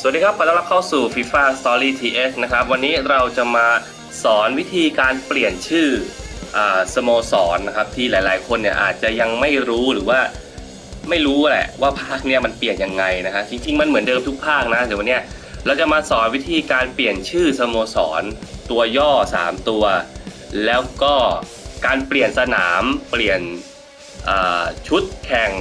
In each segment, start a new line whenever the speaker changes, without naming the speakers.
สวัสดีครับขอต้อนรับเข้าสู่ FIFA Story TX นะครับ วันนี้เราจะมาสอนวิธีการเปลี่ยนชื่ออสโมสรนะครับที่หลาย ๆ คนเนี่ยอาจจะยังไม่รู้หรือว่าไม่รู้แหละว่าภาคเนี่ยมันเปลี่ยนยังไงนะฮะจริง ๆ มันเหมือนเดิมทุกภาคนะเดี๋ยววันนี้เราจะมาสอนวิธีการเปลี่ยนชื่อสโมสร ตัวย่อ 3 ตัว แล้วก็การเปลี่ยนสนามเปลี่ยนชุดแข่ง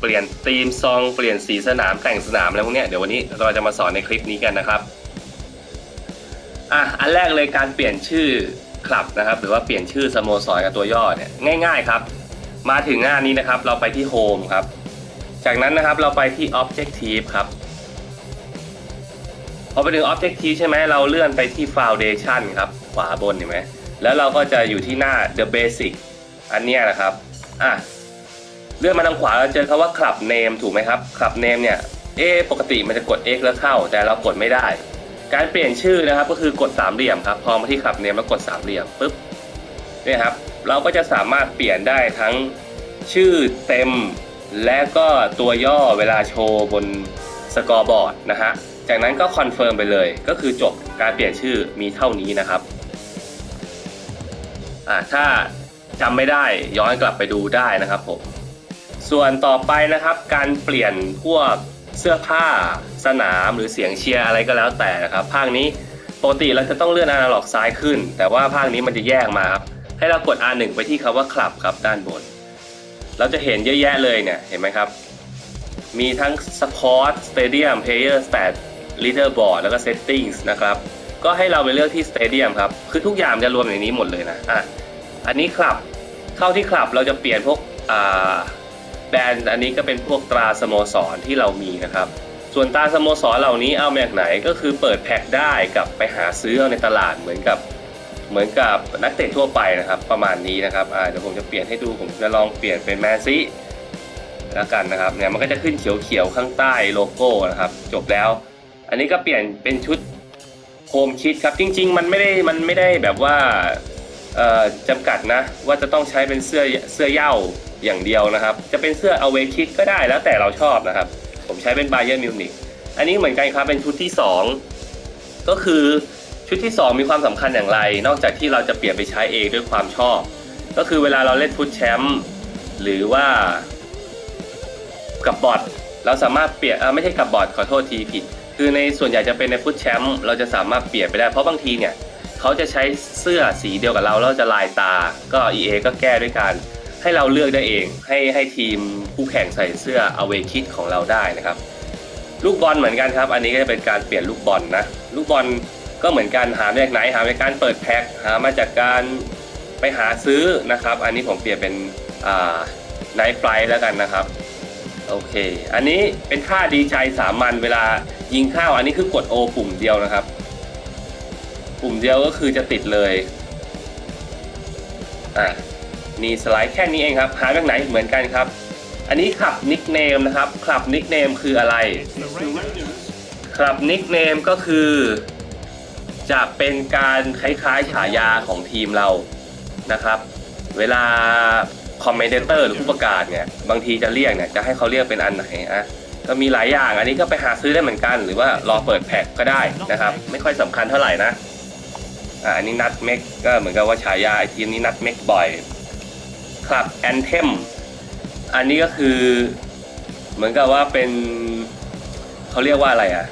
เปลี่ยนธีมซองเปลี่ยนสีสนามแต่งสนามอะไรพวกเนี้ยเดี๋ยววันนี้เราจะมาสอนในคลิปนี้กันนะครับอะอันแรกเลยการเปลี่ยนชื่อคลับนะครับ หรือว่าเปลี่ยนชื่อสโมสรกับตัวย่อเนี่ยง่าย ๆครับ มาถึงหน้านี้นะครับ เราไปที่ Home ครับ จากนั้นนะครับเราไปที่ Objective ครับพอไปถึง Objective ใช่ไหมเราเลื่อนไปที่ Foundation ครับ ขวาบนเห็นไหมแล้วเราก็จะอยู่ที่หน้า The Basic อันเนี้ยนะครับอะ เลื่อนมาทางขวาเราเจอคำว่า Club Name ถูกไหมครับ Club Name เนี่ยเอปกติมันจะกด X แล้วเข้า แต่เรากดไม่ได้ การเปลี่ยนชื่อนะครับก็คือกดสามเหลี่ยมครับพอมาที่ Club Name แล้วกดสามเหลี่ยมปุ๊บเนี่ยครับเราก็จะสามารถเปลี่ยนได้ทั้งชื่อเต็ม และก็ตัวย่อเวลาโชว์บนสกอร์บอร์ดนะฮะจากนั้นก็คอนเฟิร์มไปเลย ก็คือจบการเปลี่ยนชื่อมีเท่านี้นะครับอ่าถ้าจำไม่ได้ย้อนกลับไปดูได้นะครับผม ส่วนต่อไปนะครับ การเปลี่ยนพวกเสื้อผ้าสนามหรือเสียงเชียร์อะไรก็แล้วแต่นะครับ ภาคนี้ปกติเราจะต้องเลื่อนอนาล็อกซ้ายขึ้น แต่ว่าภาคนี้มันจะแยกมาครับให้เรากด R1 ไปที่คำว่าคลับครับด้านบน เราจะเห็นเยอะแยะเลยเนี่ยเห็นไหมครับ มีทั้ง Sport Stadium Player Stat Leaderboard แล้วก็ Settings นะครับ ก็ให้เราไปเลือกที่ Stadium ครับ คือทุกอย่างจะรวมในนี้หมดเลยนะอะอันนี้คลับเข้าที่คลับเราจะเปลี่ยนพวกอ่า แบรนด์อันนี้ก็เป็นพวกตราสโมสรที่เรามีนะครับ ส่วนตราสโมสรเหล่านี้เอามาจากไหนก็คือเปิดแพ็คได้กับไปหาซื้อเอาในตลาดเหมือนกับเหมือนกับนักเตะทั่วไปนะครับประมาณนี้นะครับเดี๋ยวผมจะเปลี่ยนให้ดูผมจะลองเปลี่ยนเป็นแมซีแล้วกันนะครับเนี่ยมันก็จะขึ้นเขียวๆข้างใต้โลโก้นะครับจบแล้ว อันนี้ก็เปลี่ยนเป็นชุดโฮมคิดครับจริง ๆ มันไม่ได้มันไม่ได้แบบว่าจำกัดนะว่าจะต้องใช้เป็นเสื้อเสื้อเย้า อย่างเดียวนะครับ จะเป็นเสื้อเอาเวคิดก็ได้แล้วแต่เราชอบนะครับ ผมใช้เป็น b า y e r n Munich อันนี้เหมือนกันครับเป็นชุดที่ 2 ก็คือชุดที่ 2 มีความสำคัญอย่างไร นอกจากที่เราจะเปลี่ยนไปใช้เองด้วยความชอบ ก็คือเวลาเราเล่นฟุตแชมป์หรือว่ากับบอทเราสามารถเปลี่ยนไม่ใช่กับบอทขอโทษทีผิด คือในส่วนใหญ่จะเป็นในฟุตแชมป์เราจะสามารถเปลี่ยนไปได้เพราะบางทีเนี่ยเขาจะใช้เสื้อสีเดียวกับเราแล้วจะลายตา ก็ EA ก็แก้ด้วยการ ให้เราเลือกได้เอง ให้ให้ทีมผู้แข่งใส่เสื้อ away kit ของเราได้นะครับ ลูกบอลเหมือนกันครับ อันนี้ก็จะเป็นการเปลี่ยนลูกบอลนะ ลูกบอลก็เหมือนกันหามาจากไหนหามาจากการเปิดแพ็คหามาจากการไปหาซื้อนะครับ อันนี้ผมเปลี่ยนเป็นอ่าไนท์ไฟแล้วกันนะครับโอเค อันนี้เป็นค่าดีใจสามัญเวลายิงเข้าอันนี้คือกด O ปุ่มเดียวนะครับ ปุ่มเดียวก็คือจะติดเลยอะ นี่สไลด์แค่นี้เองครับหาจากไหนเหมือนกันครับ อันนี้ขับนิกเนมนะครับขับนิกเนมคืออะไรครับนิกเนมก็คือ จะเป็นการคล้ายๆฉายาของทีมเรานะครับ เวลาคอมเมนเตอร์หรือผู้ประกาศเนี่ยบางทีจะเรียกเนี่ยจะให้เขาเรียกเป็นอันไหนอะก็มีหลายอย่างอันนี้ก็ไปหาซื้อได้เหมือนกัน หรือว่ารอเปิดแพ็คก็ได้นะครับ ไม่ค่อยสำคัญเท่าไหร่นะอ่าอันนี้นัดเมกก็เหมือนกับว่าฉายาไอทีมนี้นัดเมกบ่อย คลับแอนเทมอันนี้ก็คือเหมือนกับว่าเป็นเขาเรียกว่าอะไรอะ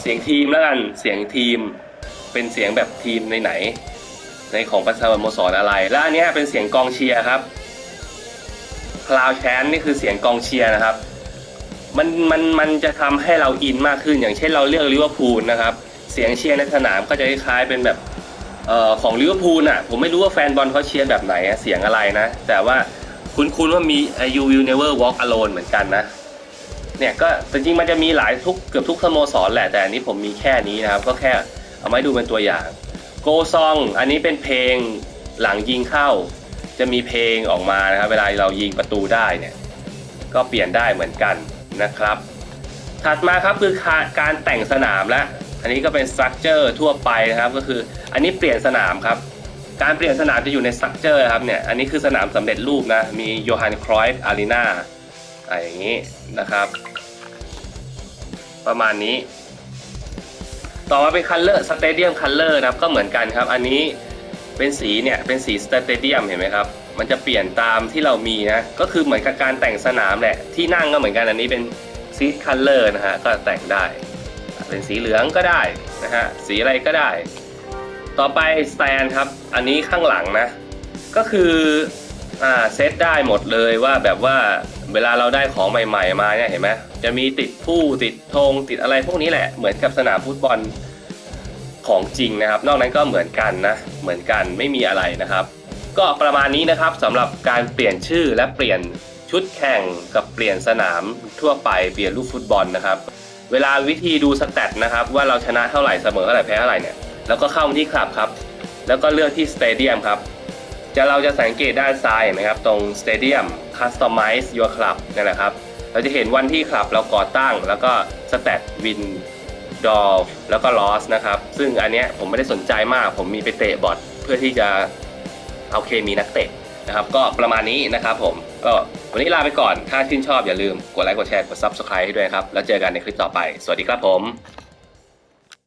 เสียงทีมแล้วกันเสียงทีม เป็นเสียงแบบทีมในไหน ในของประชาสโมสรอะไร แล้วอันนี้เป็นเสียงกองเชียร์ครับคลาวแชนนี่คือเสียงกองเชียร์นะครับ มันมันมันจะทำให้เราอินมากขึ้นอย่างเช่นเราเลือกลิเวอร์พูลนะครับ เสียงเชียร์ในสนามก็จะคล้ายเป็นแบบ เอ่อของลิเวอร์พูลอะผมไม่รู้ว่าแฟนบอลเขาเชียร์แบบไหนอะเสียงอะไรนะ แต่ว่าคุ้นๆว่ามี You Will Never Walk Alone เหมือนกันนะ เนี่ยก็จริงๆมันจะมีหลายทุกเกือบทุกสโมสรแหละแต่อันนี้ผมมีแค่นี้นะครับ ก็แค่เอามาให้ดูเป็นตัวอย่าง Go Song อันนี้เป็นเพลงหลังยิงเข้า จะมีเพลงออกมานะครับ เวลาเรายิงประตูได้เนี่ยก็เปลี่ยนได้เหมือนกันนะครับ ถัดมาครับคือการแต่งสนามและ อันนี้ก็เป็นสตรัคเจอร์ทั่วไปนะครับก็คือ อันนี้เปลี่ยนสนามครับ การเปลี่ยนสนามจะอยู่ในสตรัคเจอร์ครับเนี่ยอันนี้คือสนามสำเร็จรูปนะมีโยฮันครอยฟ์อารีนาอะไรอย่างนี้นะครับ ประมาณนี้ ต่อมาเป็นคัลเลอร์สเตเดียมคัลเลอร์นะครับก็เหมือนกันครับ อันนี้เป็นสีเนี่ยเป็นสีสเตเดียมเห็นไหมครับมันจะเปลี่ยนตามที่เรามีนะ ก็คือเหมือนกับการแต่งสนามแหละ ที่นั่งก็เหมือนกันอันนี้เป็นซีดคัลเลอร์นะฮะ ก็แต่งได้ เป็นสีเหลืองก็ได้นะฮะสีอะไรก็ได้ ต่อไปสแตนครับ อันนี้ข้างหลังนะ ก็คืออ่าเซตได้หมดเลยว่าแบบว่าเวลาเราได้ของใหม่ ๆ มาเนี่ยเห็นไหมจะมีติดผู้ติดธงติดอะไรพวกนี้แหละเหมือนกับสนามฟุตบอลของจริงนะครับ นอกนั้นก็เหมือนกันนะ เหมือนกันไม่มีอะไรนะครับ ก็ประมาณนี้นะครับสำหรับการเปลี่ยนชื่อและเปลี่ยนชุดแข่งกับเปลี่ยนสนามทั่วไปเปลี่ยนลูกฟุตบอลนะครับ เวลาวิธีดูสแตทนะครับว่าเราชนะเท่าไหร่เสมอเท่าไหร่แพ้เท่าไหร่เนี่ยแล้วก็เข้ามาที่คลับครับ แล้วก็เลือกที่สเตเดียมครับจะเราจะสังเกตด้านซ้ายนไหมครับ ตรง Stadium Customize Your Club นั่นแหละครับ เราจะเห็นวันที่คลับเราก่อตั้ง แล้วก็ Stat Win d o l แล้วก็ Loss นะครับ ซึ่งอันเนี้ยผมไม่ได้สนใจมาก ผมมีไปเตะบอทเพื่อที่จะเอาเคมีนักเตะนะครับ ก็ประมาณนี้นะครับผม ก็วันนี้ลาไปก่อน ถ้าชื่นชอบอย่าลืมกดไลค์กดแชร์กด Subscribe ให้ด้วยครับ แล้วเจอกันในคลิปต่อไป สวัสดีครับผม